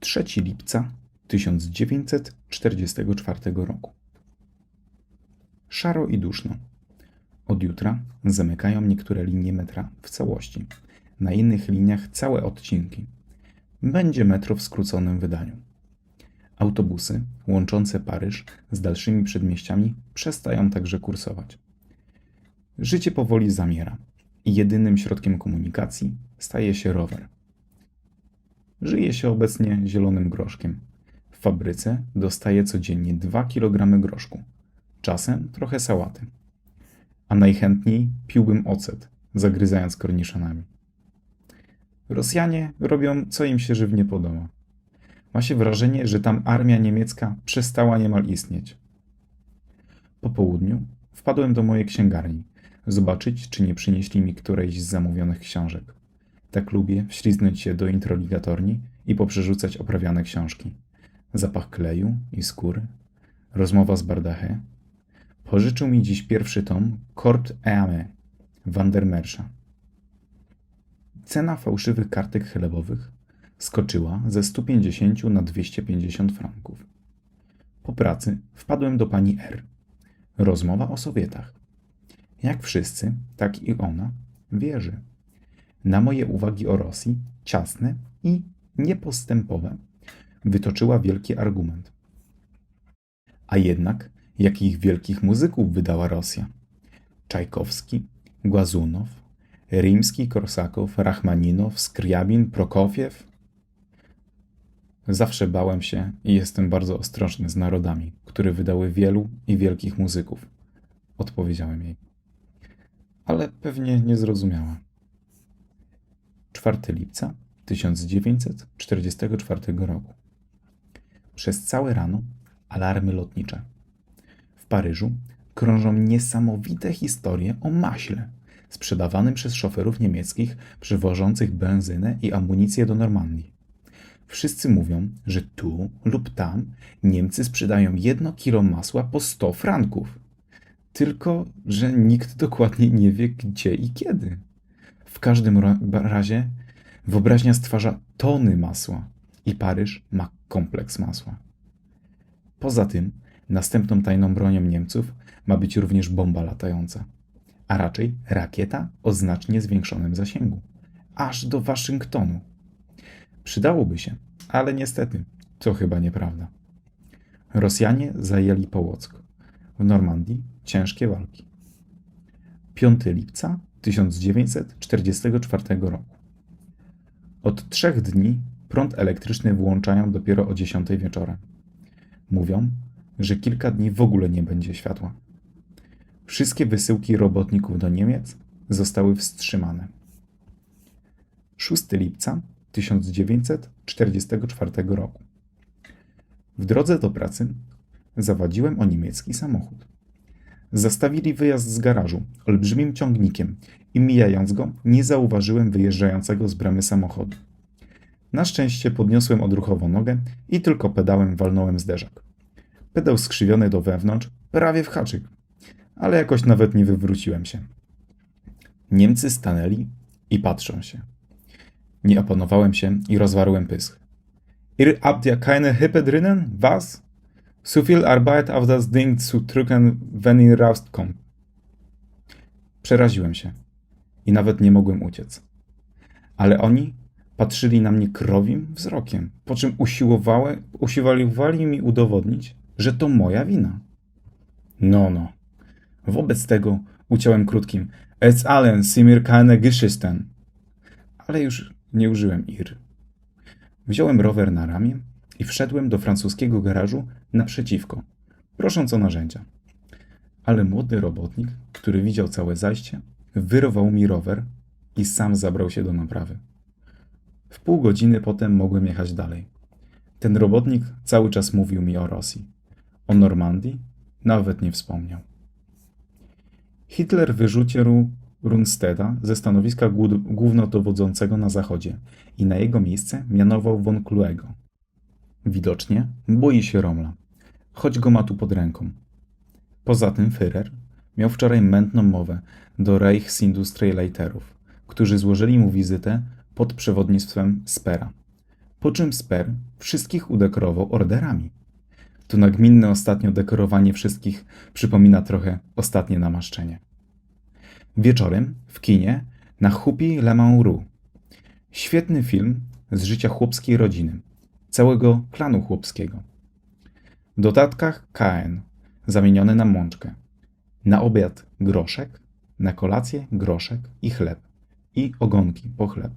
Trzeci lipca 1944 roku. Szaro i duszno. Od jutra zamykają niektóre linie metra w całości. Na innych liniach całe odcinki. Będzie metro w skróconym wydaniu. Autobusy łączące Paryż z dalszymi przedmieściami przestają także kursować. Życie powoli zamiera i jedynym środkiem komunikacji staje się rower. Żyje się obecnie zielonym groszkiem. W fabryce dostaje codziennie 2 kg groszku, czasem trochę sałaty. A najchętniej piłbym ocet, zagryzając korniszonami. Rosjanie robią, co im się żywnie podoba. Ma się wrażenie, że tam armia niemiecka przestała niemal istnieć. Po południu wpadłem do mojej księgarni, zobaczyć, czy nie przynieśli mi którejś z zamówionych książek. Tak lubię wśliznąć się do introligatorni i poprzerzucać oprawiane książki. Zapach kleju i skóry. Rozmowa z Bardachę. Pożyczył mi dziś pierwszy tom Kort Eame Vandermersza. Cena fałszywych kartek chlebowych skoczyła ze 150 na 250 franków. Po pracy wpadłem do pani R. Rozmowa o Sowietach. Jak wszyscy, tak i ona wierzy. Na moje uwagi o Rosji, ciasne i niepostępowe, wytoczyła wielki argument. A jednak, jakich wielkich muzyków wydała Rosja? Czajkowski, Głazunow, Rimski, Korsakow, Rachmaninow, Skriabin, Prokofiew? Zawsze bałem się i jestem bardzo ostrożny z narodami, które wydały wielu i wielkich muzyków. Odpowiedziałem jej. Ale pewnie nie zrozumiała. 4 lipca 1944 roku. Przez całe rano alarmy lotnicze. W Paryżu krążą niesamowite historie o maśle sprzedawanym przez szoferów niemieckich przywożących benzynę i amunicję do Normandii. Wszyscy mówią, że tu lub tam Niemcy sprzedają jedno kilo masła po 100 franków. Tylko, że nikt dokładnie nie wie gdzie i kiedy. W każdym razie wyobraźnia stwarza tony masła i Paryż ma kompleks masła. Poza tym, następną tajną bronią Niemców ma być również bomba latająca, a raczej rakieta o znacznie zwiększonym zasięgu, aż do Waszyngtonu. Przydałoby się, ale niestety to chyba nieprawda. Rosjanie zajęli Połock. W Normandii ciężkie walki. 5 lipca 1944 roku. Od trzech dni prąd elektryczny włączają dopiero o 10 wieczorem. Mówią, że kilka dni w ogóle nie będzie światła. Wszystkie wysyłki robotników do Niemiec zostały wstrzymane. 6 lipca 1944 roku. W drodze do pracy zawadziłem o niemiecki samochód. Zastawili wyjazd z garażu olbrzymim ciągnikiem i mijając go nie zauważyłem wyjeżdżającego z bramy samochodu. Na szczęście podniosłem odruchowo nogę i tylko pedałem walnąłem zderzak. Pedał skrzywiony do wewnątrz, prawie w haczyk, ale jakoś nawet nie wywróciłem się. Niemcy stanęli i patrzą się. Nie opanowałem się i rozwarłem pysk. Ihr habt ja keine Hippe drinnen? Was? So viel Arbeit auf das Ding zu drücken, wenn ihr rauskommt. Przeraziłem się i nawet nie mogłem uciec. Ale oni patrzyli na mnie krowim wzrokiem, po czym usiłowały, usiłowali mi udowodnić, że to moja wina. No, no. Wobec tego uciąłem krótkim Es allen simir keine Geschichten. Ale już nie użyłem ir. Wziąłem rower na ramię i wszedłem do francuskiego garażu naprzeciwko, prosząc o narzędzia. Ale młody robotnik, który widział całe zajście, wyrwał mi rower i sam zabrał się do naprawy. W pół godziny potem mogłem jechać dalej. Ten robotnik cały czas mówił mi o Rosji. O Normandii nawet nie wspomniał. Hitler wyrzucił Rundsteda ze stanowiska głó- głównodowodzącego na zachodzie i na jego miejsce mianował von Kluego. Widocznie boi się Romla, choć go ma tu pod ręką. Poza tym Führer miał wczoraj mętną mowę do Reichsindustrieleiterów, którzy złożyli mu wizytę pod przewodnictwem Spera. Po czym Sper wszystkich udekorował orderami. To nagminne ostatnio dekorowanie wszystkich przypomina trochę ostatnie namaszczenie. Wieczorem w kinie na Hupi Le Mauru. Świetny film z życia chłopskiej rodziny, całego klanu chłopskiego. W dodatkach KN, zamieniony na mączkę. Na obiad groszek, na kolację groszek i chleb. I ogonki po chleb.